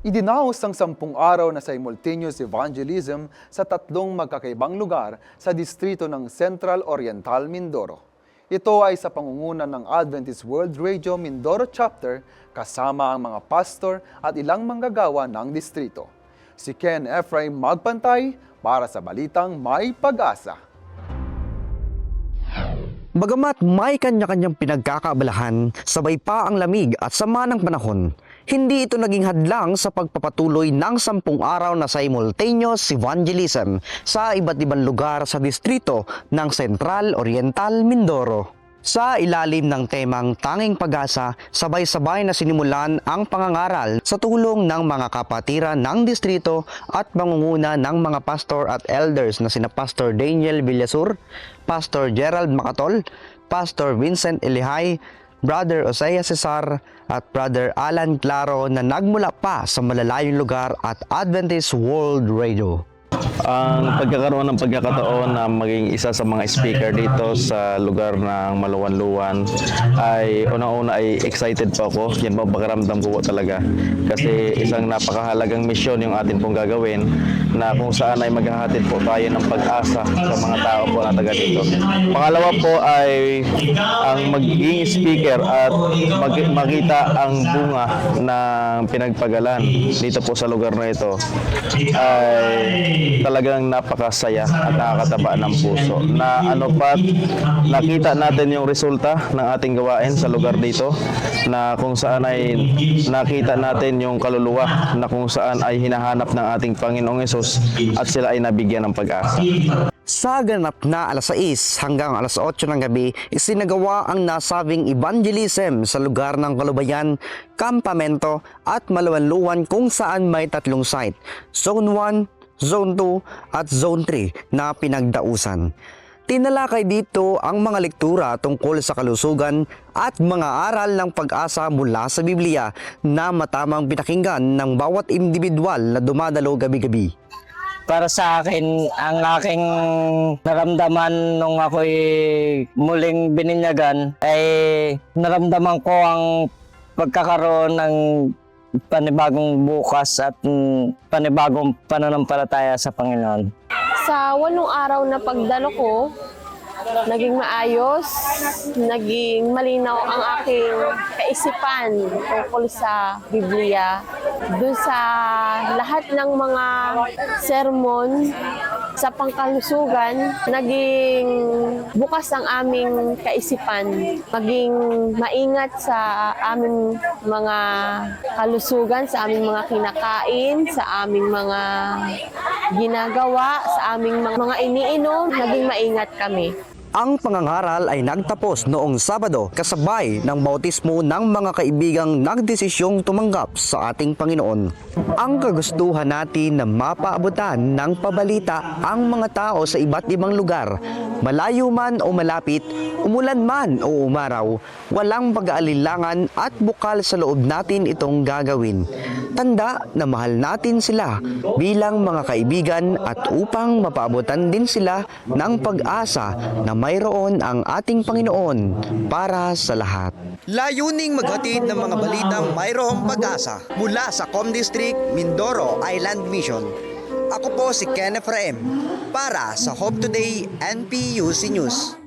Idinaos ang sampung araw na simultaneous evangelism sa tatlong magkakaibang lugar sa distrito ng Central Oriental Mindoro. Ito ay sa pangunguna ng Adventist World Radio Mindoro Chapter kasama ang mga pastor at ilang manggagawa ng distrito. Si Ken Ephraim magpantay para sa balitang may pag-asa. Bagamat may kanya-kanyang pinagkakaabalahan, sabay pa ang lamig at sama ng panahon, hindi ito naging hadlang sa pagpapatuloy ng sampung araw na simultaneous evangelism sa iba't ibang lugar sa distrito ng Central Oriental Mindoro. Sa ilalim ng temang Tanging Pag-asa, sabay-sabay na sinimulan ang pangangaral sa tulong ng mga kapatiran ng distrito at mangunguna ng mga pastor at elders na sina Pastor Daniel Villasur, Pastor Gerald Macatol, Pastor Vincent Elihay, Brother Osea Cesar at Brother Alan Claro na nagmula pa sa malalayong lugar at Adventist World Radio. Ang pagkakaroon ng pagkakataon na maging isa sa mga speaker dito sa lugar ng Maluwan-Luwan ay unang-una ay excited po ako. Yan po pakiramdam ko po talaga. Kasi isang napakahalagang misyon yung atin pong gagawin na kung saan ay maghahatid po tayo ng pag-asa sa mga tao po na taga dito. Pangalawa po ay ang magiging speaker at mag- makita ang bunga ng pinagpagalan dito po sa lugar na ito ay talagang napakasaya at nakakataba ng puso na ano pa nakita natin yung resulta ng ating gawain sa lugar dito na kung saan ay nakita natin yung kaluluwa na kung saan ay hinahanap ng ating Panginoong Yesus at sila ay nabigyan ng pag-asa. Sa ganap na alas 6 hanggang alas 8 ng gabi, isinagawa ang nasabing evangelism sa lugar ng Kalubayan, Kampamento at Malawanluwan kung saan may tatlong site, Zone 1, Zone 2 at Zone 3 na pinagdausan. Tinalakay dito ang mga lektura tungkol sa kalusugan at mga aral ng pag-asa mula sa Biblia na matamang pinakinggan ng bawat individual na dumadalo gabi-gabi. para sa akin, ang aking naramdaman nung ako'y muling bininyagan ay naramdaman ko ang pagkakaroon ng panibagong bukas at mm, panibagong pananampalataya sa Panginoon. Sa walong araw na pagdalo ko, naging maayos, naging malinaw ang aking kaisipan tungkol sa Biblia. Doon sa lahat ng mga sermon sa pangkalusugan, naging bukas ang aming kaisipan. Maging maingat sa aming mga kalusugan, sa aming mga kinakain, sa aming mga ginagawa, sa aming mga, mga iniinom, naging maingat kami. Ang pangangaral ay nagtapos noong Sabado kasabay ng bautismo ng mga kaibigang nagdesisyong tumanggap sa ating Panginoon. Ang kagustuhan natin na mapaabutan ng pabalita ang mga tao sa iba't ibang lugar, malayo man o malapit, umulan man o umaraw, walang pag-aalilangan at bukal sa loob natin itong gagawin. Tanda na mahal natin sila bilang mga kaibigan at upang mapaabutan din sila ng pag-asa na mayroon ang ating Panginoon para sa lahat. Layuning maghatid ng mga balitang mayroong pag-asa mula sa Com District, Mindoro Island Mission. Ako po si Ken Efraim para sa Hope Today NPUC News.